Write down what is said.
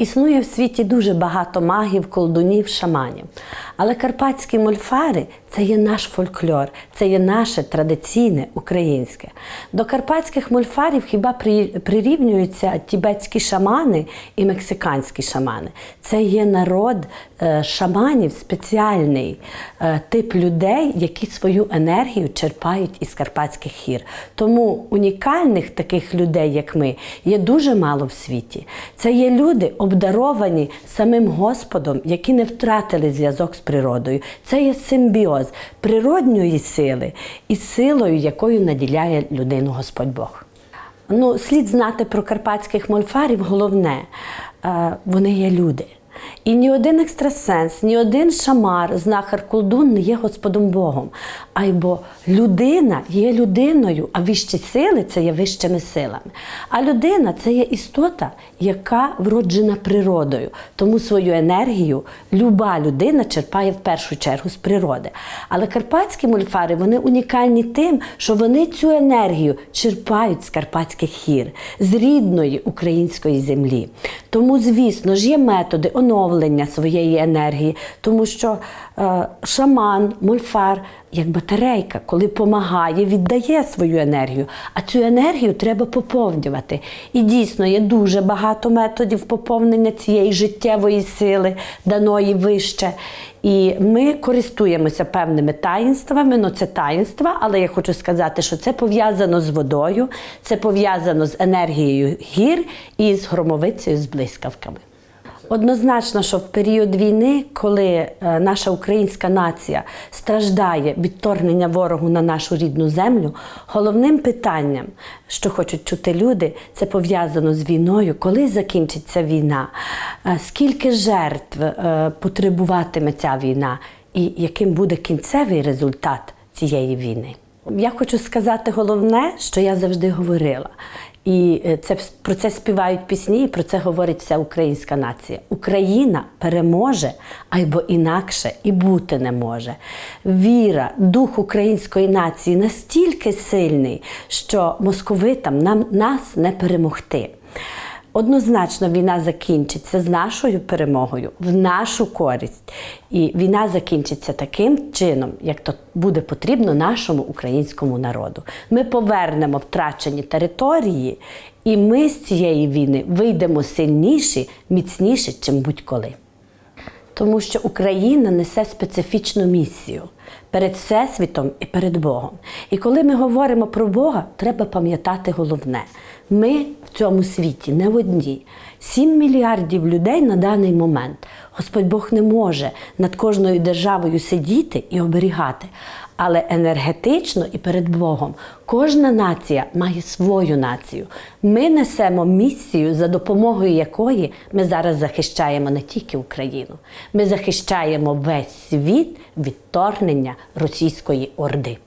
Існує в світі дуже багато магів, колдунів, шаманів. Але карпатські мольфари це є наш фольклор, це є наше традиційне українське. До карпатських мольфарів хіба прирівнюються тібетські шамани і мексиканські шамани. Це є народ е, шаманів, спеціальний е, тип людей, які свою енергію черпають із карпатських гір. Тому унікальних таких людей, як ми, є дуже мало в світі. Це є люди, обдаровані самим Господом, які не втратили зв'язок з природою. Це є симбіоз природньої сили і силою, якою наділяє людину Господь Бог. Ну, слід знати про карпатських мольфарів головне, е, вони є люди. І ні один екстрасенс, ні один шамар, знахар колдун не є Господом Богом. Айбо людина є людиною, а вищі сили це є вищими силами. А людина це є істота, яка вроджена природою. Тому свою енергію люба людина черпає в першу чергу з природи. Але карпатські мульфари вони унікальні тим, що вони цю енергію черпають з карпатських гір, з рідної української землі. Тому, звісно ж, є методи оновлення своєї енергії, тому що е, шаман, мульфар, як батарейка, коли помагає, віддає свою енергію, а цю енергію треба поповнювати. І дійсно є дуже багато методів поповнення цієї життєвої сили, даної вище. І ми користуємося певними таїнствами, ну це таїнства, але я хочу сказати, що це пов'язано з водою, це пов'язано з енергією гір і з громовицею з блискавками. Однозначно, що в період війни, коли е, наша українська нація страждає від вторгнення ворогу на нашу рідну землю, головним питанням, що хочуть чути люди, це пов'язано з війною, коли закінчиться війна, е, скільки жертв е, потребуватиме ця війна, і яким буде кінцевий результат цієї війни. Я хочу сказати головне, що я завжди говорила. І е, це про це співають пісні, і про це говорить вся українська нація. Україна переможе, або інакше і бути не може. Віра, дух української нації настільки сильний, що московитам нам нас не перемогти. Однозначно війна закінчиться з нашою перемогою в нашу користь. І війна закінчиться таким чином, як то буде потрібно нашому українському народу. Ми повернемо втрачені території, і ми з цієї війни вийдемо сильніші, міцніші, чим будь-коли. Тому що Україна несе специфічну місію перед Всесвітом і перед Богом. І коли ми говоримо про Бога, треба пам'ятати головне: ми в цьому світі не одні. Сім мільярдів людей на даний момент. Господь Бог не може над кожною державою сидіти і оберігати. Але енергетично і перед Богом кожна нація має свою націю. Ми несемо місію, за допомогою якої ми зараз захищаємо не тільки Україну, ми захищаємо весь світ від вторгнення російської орди.